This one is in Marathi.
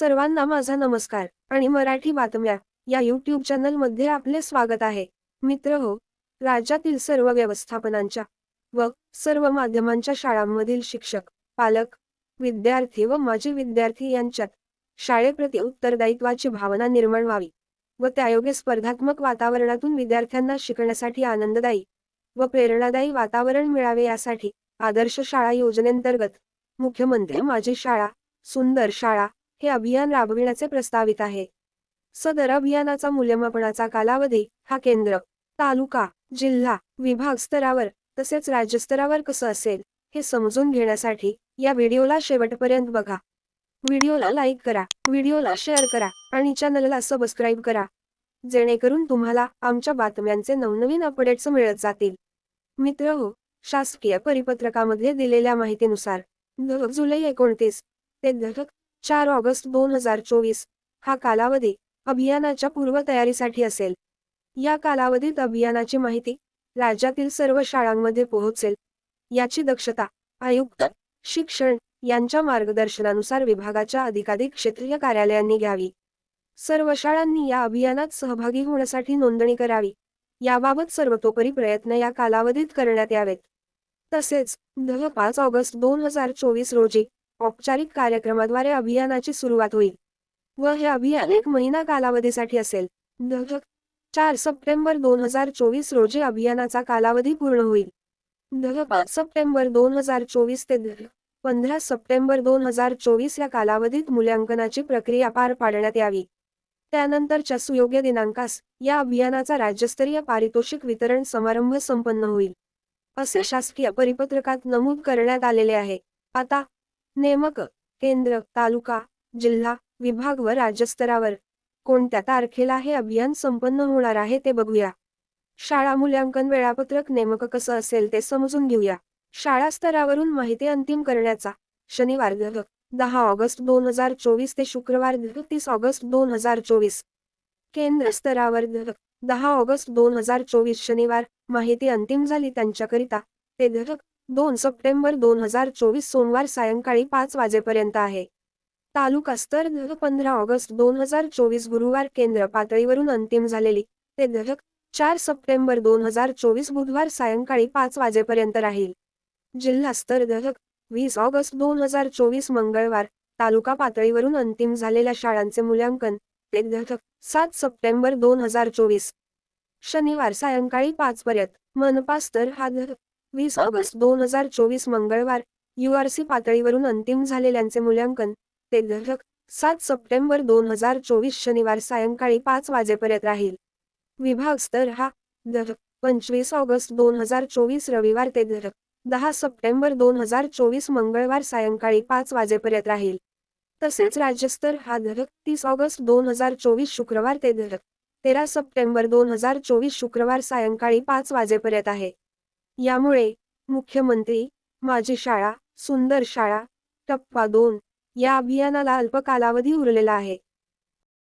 सर्वांना माझा नमस्कार आणि मराठी बातम्या या यूट्यूब चॅनलमध्ये आपले स्वागत आहे. मित्र हो राज्यातील सर्व व्यवस्थापनांच्या व सर्व माध्यमांच्या शाळांमधील शिक्षक पालक विद्यार्थी व माजी विद्यार्थी यांच्यात शाळेप्रती उत्तरदायित्वाची भावना निर्माण व्हावी व त्यायोगे स्पर्धात्मक वातावरणातून विद्यार्थ्यांना शिकण्यासाठी आनंददायी व प्रेरणादायी वातावरण मिळावे यासाठी आदर्श शाळा योजनेंतर्गत मुख्यमंत्री माझी शाळा सुंदर शाळा हे अभियान राबविण्याचे प्रस्तावित आहे. सदर अभियानाचा मूल्यमापनाचा कालावधी हा केंद्र तालुका जिल्हा विभाग स्तरावर तसेच राज्यस्तरावर कसं असेल हे समजून घेण्यासाठी या व्हिडिओला शेवटपर्यंत बघा. व्हिडिओला लाईक करा व्हिडिओला शेअर करा आणि चॅनलला सबस्क्राईब करा. जेणेकरून तुम्हाला आमच्या बातम्यांचे नवनवीन अपडेट्स मिळत जातील. मित्र हो शासकीय परिपत्रकामध्ये दिलेल्या माहितीनुसार जुलै एकोणतीस ते द चार ऑगस्ट दोन हजार चोवीस. हा कालावधी अभियानाच्या पूर्वतयारीसाठी असेल. या कालावधीत अभियानाची माहिती राज्यातील सर्व शाळांमध्ये पोहोचेल. याची दक्षता आयुक्त शिक्षण यांच्या मार्गदर्शनानुसार विभागाच्या अधिकाधिक क्षेत्रीय कार्यालयांनी घ्यावी. सर्व शाळांनी या अभियानात सहभागी होण्यासाठी नोंदणी करावी. याबाबत सर्वतोपरी प्रयत्न या कालावधीत करण्यात यावेत. तसेच दहा पाच ऑगस्ट दोन हजार चोवीस रोजी औपचारिक कार्यक्रमाद्वारे अभियानाची सुरुवात होईल व हे अभियान एक महिना कालावधीसाठी असेल. चार सप्टेंबर दोन हजार चोवीस रोजी अभियानाचा कालावधी पूर्ण होईल. पाच सप्टेंबर दोन हजार चोवीस ते पंधरा सप्टेंबर दोन हजार चोवीस या कालावधीत मूल्यांकनाची प्रक्रिया पार पाडण्यात यावी. त्यानंतरच्या सुयोग्य दिनांकास या अभियानाचा राज्यस्तरीय पारितोषिक वितरण समारंभ संपन्न होईल. असे शासकीय परिपत्रकात नमूद करण्यात आलेले आहे. आता नेमक केंद्र तालुका जिल्हा विभाग व राज्यस्तरावर कोणत्या तारखेला हे अभियान संपन्न होणार आहे ते बघूया. शाळा मूल्यांकन वेळापत्रक नेमकं कसं असेल ते समजून घेऊया. शाळा स्तरावरून माहिती अंतिम करण्याचा शनिवार दहा ऑगस्ट दोन हजार चोवीस ते शुक्रवार तीस ऑगस्ट दोन हजार चोवीस. केंद्र स्तरावर दहा ऑगस्ट दोन हजार चोवीस शनिवार माहिती अंतिम झाली त्यांच्याकरिता ते धरक दोन सप्टेंबर दोन हजार चोवीस सोमवार सायंकाळी पाच वाजेपर्यंत आहे. तालुका स्तर पंधरा ऑगस्ट दोन हजार चोवीस गुरुवार केंद्र पातळीवरून अंतिम झालेली ते धक चार सप्टेंबर दोन हजार चोवीस बुधवार सायंकाळी पाच वाजेपर्यंत राहील. जिल्हा स्तर दह वीस ऑगस्ट दोन हजार चोवीस मंगळवार तालुका पातळीवरून अंतिम झालेल्या शाळांचे मूल्यांकन ते दह सात सप्टेंबर दोन हजार चोवीस. शनिवार सायंकाळी पाच पर्यंत मनपा स्तर हा धक वीस ऑगस्ट दोन हजार चोवीस मंगळवार युआरसी पातळीवरून अंतिम झालेल्यांचे मूल्यांकन. ते दह सात सप्टेंबर दोन हजार चोवीस शनिवार सायंकाळी पाच वाजेपर्यंत राहील. विभाग स्तर हा दह पंचवीस ऑगस्ट दोन हजार चोवीस रविवार ते दह दहा सप्टेंबर दोन हजार चोवीस मंगळवार सायंकाळी पाच वाजेपर्यंत राहील. तसेच राज्यस्तर हा दह तीस ऑगस्ट दोन हजार चोवीस शुक्रवार ते दह तेरा सप्टेंबर दोन हजार चोवीस शुक्रवार सायंकाळी पाच वाजेपर्यंत आहे. यामुळे मुख्यमंत्री माझी शाळा सुंदर शाळा टप्पा दोन या अभियानाला अल्प कालावधी उरलेला आहे.